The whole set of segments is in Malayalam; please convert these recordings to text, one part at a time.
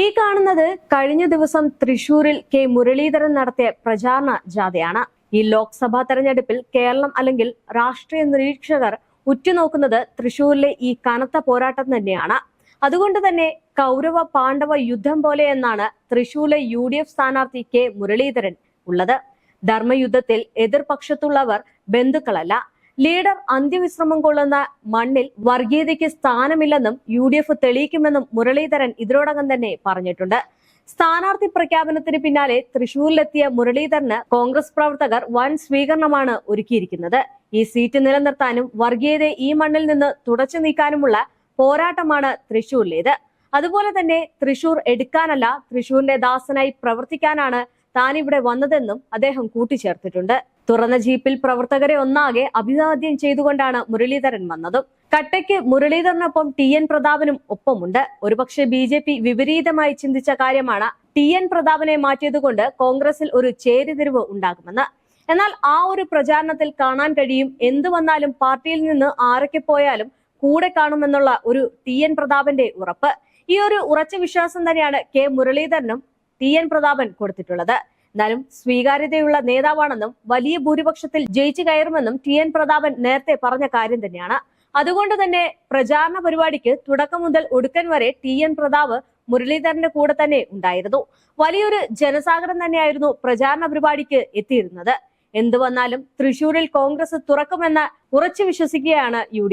ഈ കാണുന്നത് കഴിഞ്ഞ ദിവസം തൃശൂരിൽ കെ മുരളീധരൻ നടത്തിയ പ്രചാരണ ജാഥയാണ്. ഈ ലോക്സഭാ തെരഞ്ഞെടുപ്പിൽ കേരളം അല്ലെങ്കിൽ രാഷ്ട്രീയ നിരീക്ഷകർ ഉറ്റുനോക്കുന്നത് തൃശൂരിലെ ഈ കനത്ത പോരാട്ടം തന്നെയാണ്. അതുകൊണ്ട് തന്നെ കൗരവ പാണ്ഡവ യുദ്ധം പോലെ എന്നാണ് തൃശൂരിലെ യു ഡി എഫ് സ്ഥാനാർത്ഥി കെ മുരളീധരൻ ഉള്ളത്. ധർമ്മയുദ്ധത്തിൽ എതിർപക്ഷത്തുള്ളവർ ബന്ധുക്കളല്ല. ലീഡർ അന്ത്യവിശ്രമം കൊള്ളുന്ന മണ്ണിൽ വർഗീയതയ്ക്ക് സ്ഥാനമില്ലെന്നും യു ഡി എഫ് തെളിയിക്കുമെന്നും മുരളീധരൻ ഇതിനോടകം തന്നെ പറഞ്ഞിട്ടുണ്ട്. സ്ഥാനാർത്ഥി പ്രഖ്യാപനത്തിന് പിന്നാലെ തൃശൂരിലെത്തിയ മുരളീധരന് കോൺഗ്രസ് പ്രവർത്തകർ വൻ സ്വീകരണമാണ് ഒരുക്കിയിരിക്കുന്നത്. ഈ സീറ്റ് നിലനിർത്താനും വർഗീയതയെ ഈ മണ്ണിൽ നിന്ന് തുടച്ചു നീക്കാനുമുള്ള പോരാട്ടമാണ് തൃശൂരിലേത്. അതുപോലെ തന്നെ തൃശൂർ എടുക്കാനല്ല തൃശൂരിന്റെ ദാസനായി പ്രവർത്തിക്കാനാണ് താൻ ഇവിടെ വന്നതെന്നും അദ്ദേഹം കൂട്ടിച്ചേർത്തിട്ടുണ്ട്. തുറന്ന ജീപ്പിൽ പ്രവർത്തകരെ ഒന്നാകെ അഭിവാദ്യം ചെയ്തുകൊണ്ടാണ് മുരളീധരൻ വന്നതും. കട്ടയ്ക്ക് മുരളീധരനൊപ്പം ടി എൻ പ്രതാപനും ഒപ്പമുണ്ട്. ഒരുപക്ഷെ ബി ജെ പി വിപരീതമായി ചിന്തിച്ച കാര്യമാണ് ടി എൻ പ്രതാപനെ മാറ്റിയതുകൊണ്ട് കോൺഗ്രസിൽ ഒരു ചേരിതിരിവ് ഉണ്ടാകുമെന്ന്. എന്നാൽ ആ ഒരു പ്രചാരണത്തിൽ കാണാൻ കഴിയും. എന്തു വന്നാലും പാർട്ടിയിൽ നിന്ന് ആരൊക്കെ പോയാലും കൂടെ കാണുമെന്നുള്ള ഒരു ടി എൻ പ്രതാപന്റെ ഉറപ്പ്. ഈ ഒരു ഉറച്ച വിശ്വാസം തന്നെയാണ് കെ മുരളീധരനും ടി എൻ പ്രതാപൻ കൊടുത്തിട്ടുള്ളത്. എന്നാലും സ്വീകാര്യതയുള്ള നേതാവാണെന്നും വലിയ ഭൂരിപക്ഷത്തിൽ ജയിച്ചു കയറുമെന്നും ടി എൻ പ്രതാപൻ നേരത്തെ പറഞ്ഞ കാര്യം തന്നെയാണ്. അതുകൊണ്ട് തന്നെ പ്രചാരണ പരിപാടിക്ക് തുടക്കം മുതൽ ഒടുക്കൻ വരെ ടി എൻ പ്രതാപ് മുരളീധരന്റെ കൂടെ തന്നെ ഉണ്ടായിരുന്നു. വലിയൊരു ജനസാഗരം തന്നെയായിരുന്നു പ്രചാരണ പരിപാടിക്ക് എത്തിയിരുന്നത്. എന്തു വന്നാലും തൃശൂരിൽ കോൺഗ്രസ് തുറക്കുമെന്ന് ഉറച്ചു വിശ്വസിക്കുകയാണ് യു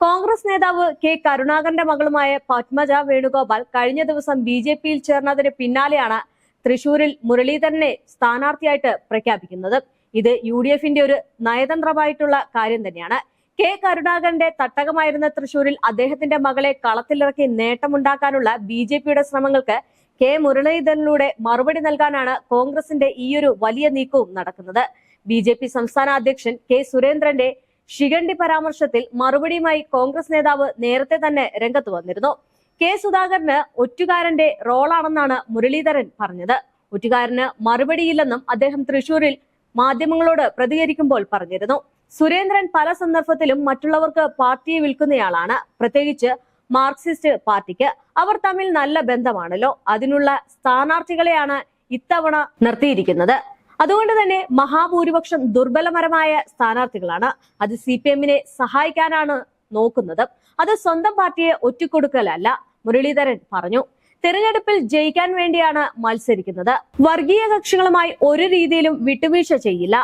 കോൺഗ്രസ് നേതാവ് കെ കരുണാകരന്റെ മകളുമായ പത്മജ വേണുഗോപാൽ കഴിഞ്ഞ ദിവസം ബി ജെ പിയിൽ ചേർന്നതിന് പിന്നാലെയാണ് തൃശൂരിൽ മുരളീധരനെ സ്ഥാനാർത്ഥിയായിട്ട് പ്രഖ്യാപിക്കുന്നത്. ഇത് യു ഡി എഫിന്റെ ഒരു നയതന്ത്രമായിട്ടുള്ള കാര്യം തന്നെയാണ്. കെ കരുണാകരന്റെ തട്ടകമായിരുന്ന തൃശൂരിൽ അദ്ദേഹത്തിന്റെ മകളെ കളത്തിലിറക്കി നേട്ടമുണ്ടാക്കാനുള്ള ബി ജെ പിയുടെ ശ്രമങ്ങൾക്ക് കെ മുരളീധരനിലൂടെ മറുപടി നൽകാനാണ് കോൺഗ്രസിന്റെ ഈയൊരു വലിയ നീക്കവും നടക്കുന്നത്. ബി സംസ്ഥാന അധ്യക്ഷൻ കെ സുരേന്ദ്രന്റെ ശിഖണ്ഡി പരാമർശത്തിൽ മറുപടിയുമായി കോൺഗ്രസ് നേതാവ് നേരത്തെ തന്നെ രംഗത്ത് വന്നിരുന്നു. കെ സുധാകരന് ഒറ്റുകാരന്റെ റോളാണെന്നാണ് മുരളീധരൻ പറഞ്ഞത്. ഒറ്റുകാരന് മറുപടിയില്ലെന്നും അദ്ദേഹം തൃശൂരിൽ മാധ്യമങ്ങളോട് പ്രതികരിക്കുമ്പോൾ പറഞ്ഞിരുന്നു. സുരേന്ദ്രൻ പല സന്ദർഭത്തിലും മറ്റുള്ളവർക്ക് പാർട്ടിയെ വിൽക്കുന്നയാളാണ്. പ്രത്യേകിച്ച് മാർക്സിസ്റ്റ് പാർട്ടിക്ക് അവർ തമ്മിൽ നല്ല ബന്ധമാണല്ലോ. അതിനുള്ള സ്ഥാനാർത്ഥികളെയാണ് ഇത്തവണ നിർത്തിയിരിക്കുന്നത്. അതുകൊണ്ട് തന്നെ മഹാഭൂരിപക്ഷം ദുർബലപരമായ സ്ഥാനാർത്ഥികളാണ്. അത് സി പി എമ്മിനെ സഹായിക്കാനാണ് നോക്കുന്നത്. അത് സ്വന്തം പാർട്ടിയെ ഒറ്റക്കൊടുക്കലല്ല മുരളീധരൻ പറഞ്ഞു. തെരഞ്ഞെടുപ്പിൽ ജയിക്കാൻ വേണ്ടിയാണ് മത്സരിക്കുന്നത്. വർഗീയ കക്ഷികളുമായി ഒരു രീതിയിലും വിട്ടുവീഴ്ച ചെയ്യില്ല.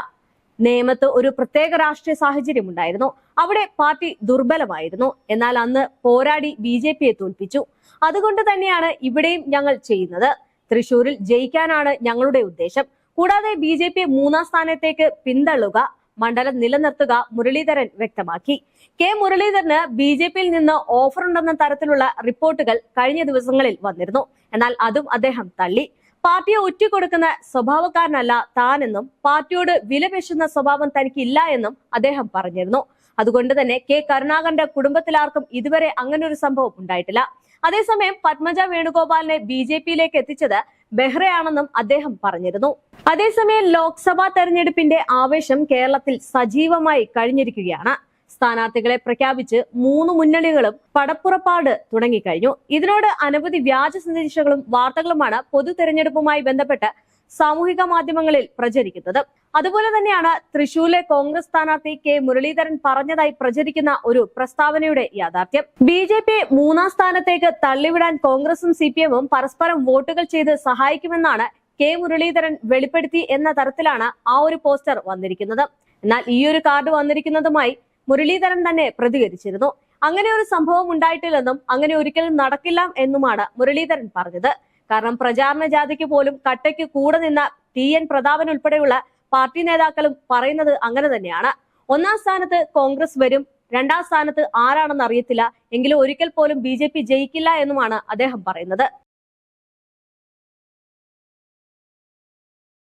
നേമത്ത് ഒരു പ്രത്യേക രാഷ്ട്രീയ സാഹചര്യം ഉണ്ടായിരുന്നു. അവിടെ പാർട്ടി ദുർബലമായിരുന്നു. എന്നാൽ അന്ന് പോരാടി ബി ജെ പിയെ തോൽപ്പിച്ചു. അതുകൊണ്ട് തന്നെയാണ് ഇവിടെയും ഞങ്ങൾ ചെയ്യുന്നത്. തൃശൂരിൽ ജയിക്കാനാണ് ഞങ്ങളുടെ ഉദ്ദേശം. കൂടാതെ ബി ജെ പി മൂന്നാം സ്ഥാനത്തേക്ക് പിന്തള്ളുക മണ്ഡലം നിലനിർത്തുക മുരളീധരൻ വ്യക്തമാക്കി. കെ മുരളീധരന് ബി ജെ പിയിൽ നിന്ന് ഓഫർ ഉണ്ടെന്ന തരത്തിലുള്ള റിപ്പോർട്ടുകൾ കഴിഞ്ഞ ദിവസങ്ങളിൽ വന്നിരുന്നു. എന്നാൽ അതും അദ്ദേഹം തള്ളി. പാർട്ടിയെ ഒറ്റിക്കൊടുക്കുന്ന സ്വഭാവക്കാരനല്ല താനെന്നും പാർട്ടിയോട് വിലപേശുന്ന സ്വഭാവം തനിക്കില്ല എന്നും അദ്ദേഹം പറഞ്ഞിരുന്നു. അതുകൊണ്ട് തന്നെ കെ കരുണാകരന്റെ കുടുംബത്തിലാർക്കും ഇതുവരെ അങ്ങനൊരു സംഭവം ഉണ്ടായിട്ടില്ല. അതേസമയം പത്മജ വേണുഗോപാലിനെ ബി ജെ പിയിലേക്ക് എത്തിച്ചത് ബെഹ്റയാണെന്നും അദ്ദേഹം പറഞ്ഞിരുന്നു. അതേസമയം ലോക്സഭാ തെരഞ്ഞെടുപ്പിന്റെ ആവേശം കേരളത്തിൽ സജീവമായി കഴിഞ്ഞിരിക്കുകയാണ്. സ്ഥാനാർത്ഥികളെ പ്രഖ്യാപിച്ച് മൂന്ന് മുന്നണികളും പടപ്പുറപ്പാട് തുടങ്ങിക്കഴിഞ്ഞു. ഇതിനോട് അനവധി വ്യാജ സന്ദേശങ്ങളും വാർത്തകളുമാണ് പൊതു തെരഞ്ഞെടുപ്പുമായി ബന്ധപ്പെട്ട് സാമൂഹിക മാധ്യമങ്ങളിൽ പ്രചരിക്കുന്നത്. അതുപോലെ തന്നെയാണ് തൃശൂരിലെ കോൺഗ്രസ് സ്ഥാനാർത്ഥി കെ മുരളീധരൻ പറഞ്ഞതായി പ്രചരിക്കുന്ന ഒരു പ്രസ്താവനയുടെ യാഥാർത്ഥ്യം. ബി ജെ പി മൂന്നാം സ്ഥാനത്തേക്ക് തള്ളിവിടാൻ കോൺഗ്രസും സി പി എമ്മും പരസ്പരം വോട്ടുകൾ ചെയ്ത് സഹായിക്കുമെന്നാണ് കെ മുരളീധരൻ വെളിപ്പെടുത്തി എന്ന തരത്തിലാണ് ആ ഒരു പോസ്റ്റർ വന്നിരിക്കുന്നത്. എന്നാൽ ഈ ഒരു കാർഡ് വന്നിരിക്കുന്നതുമായി മുരളീധരൻ തന്നെ പ്രതികരിച്ചിരുന്നു. അങ്ങനെ ഒരു സംഭവം ഉണ്ടായിട്ടില്ലെന്നും അങ്ങനെ ഒരിക്കലും നടക്കില്ല എന്നുമാണ് മുരളീധരൻ പറഞ്ഞത്. കാരണം പ്രചാരണ ജാഥയ്ക്ക് പോലും കട്ടയ്ക്ക് കൂടെ നിന്ന ടി എൻ പ്രതാപൻ ഉൾപ്പെടെയുള്ള പാർട്ടി നേതാക്കളും പറയുന്നത് അങ്ങനെ തന്നെയാണ്. ഒന്നാം സ്ഥാനത്ത് കോൺഗ്രസ് വരും. രണ്ടാം സ്ഥാനത്ത് ആരാണെന്ന് അറിയത്തില്ല. എങ്കിലും ഒരിക്കൽ പോലും ബി ജയിക്കില്ല എന്നുമാണ് അദ്ദേഹം പറയുന്നത്.